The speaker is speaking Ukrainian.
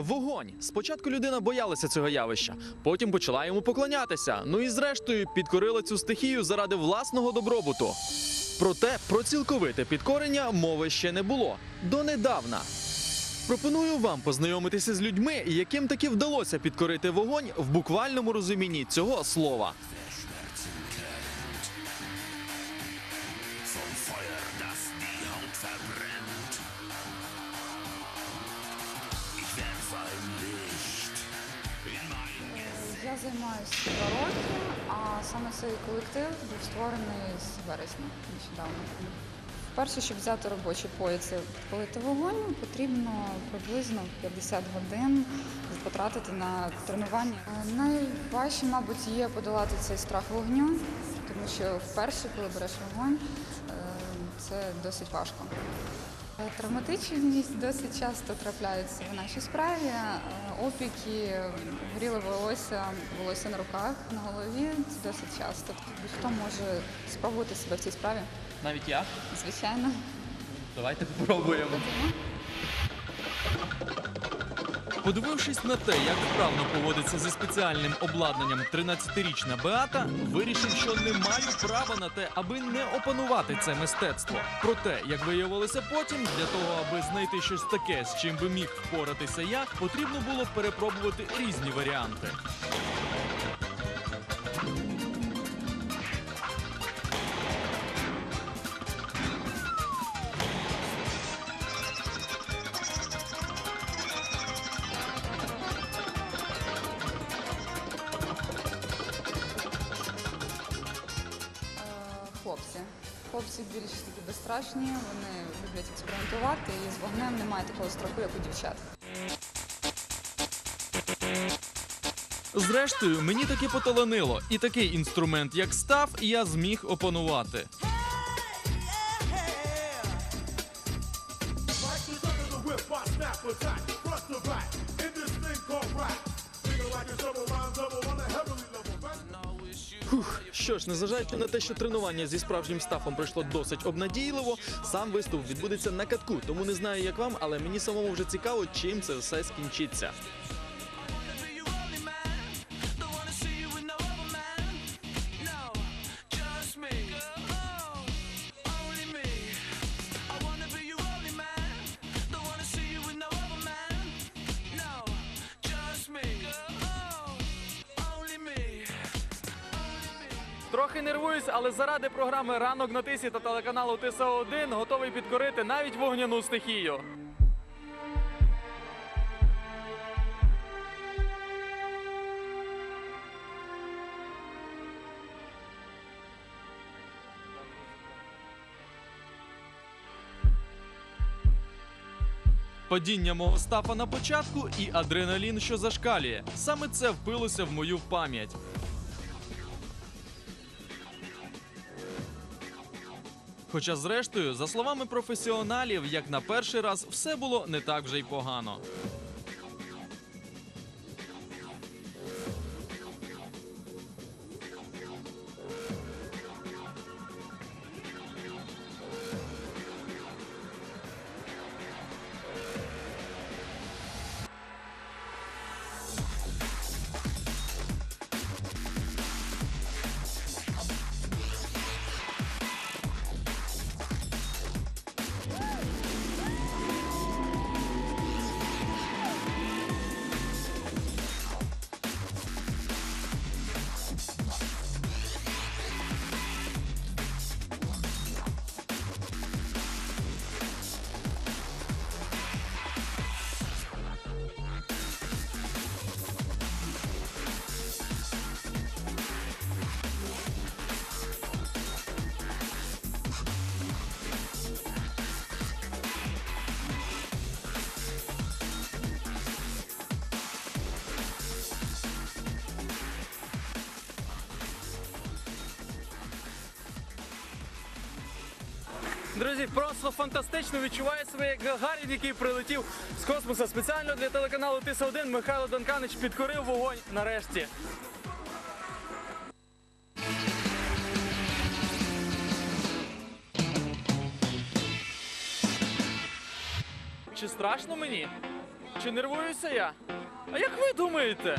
Вогонь. Спочатку людина боялася цього явища, потім почала йому поклонятися. Ну і зрештою підкорила цю стихію заради власного добробуту. Проте про цілковите підкорення мови ще не було донедавна. Пропоную вам познайомитися з людьми, яким таки вдалося підкорити вогонь в буквальному розумінні цього слова. Feuer, das die Haut verbrennt. Я займаюся два роки, а саме цей колектив був створений з вересня нещодавно. Перше, щоб взяти робочий пояс і підпалити вогонь, потрібно приблизно 50 годин потратити на тренування. Е, Найважче, мабуть, є подолати цей страх вогню, тому що вперше, коли береш вогонь, е, це досить важко. Е, Травматичність досить часто трапляється в нашій справі. Е, Опіки, горіле волосся, волосся на руках, на голові це досить часто. Хто може спробувати себе в цій справі? Навіть я. Звичайно. Давайте спробуємо. Подивившись на те, як вправно поводиться зі спеціальним обладнанням 13-річна Беата, вирішив, що не маю права на те, аби не опанувати це мистецтво. Проте, як виявилося потім, для того, аби знайти щось таке, з чим би міг впоратися я, потрібно було перепробувати різні варіанти. Хлопці. Хлопці більш такі безстрашні, вони люблять експериментувати і з вогнем немає такого страху, як у дівчат. Зрештою, мені таки поталанило, і такий інструмент, як став, я зміг опанувати. Like the thug of the whip, I snap attack, Що ж, незважаючи на те, що тренування зі справжнім стафом пройшло досить обнадійливо, сам виступ відбудеться на катку. Тому не знаю, як вам, але мені самому вже цікаво, чим це все скінчиться. Трохи нервуюсь, але заради програми Ранок на тисі та телеканалу ТСО 1 готовий підкорити навіть вогняну стихію. Падіння мого стафа на початку і адреналін, що зашкалює. Саме це впилося в мою пам'ять. Хоча, зрештою, за словами професіоналів, як на перший раз, все було не так вже й погано. Друзі, просто фантастично відчуваю себе як Гагарін, який прилетів з космоса спеціально для телеканалу Тиса 1 Михайло Донканич підкорив вогонь нарешті. Чи страшно мені? Чи нервуюся я? А як ви думаєте?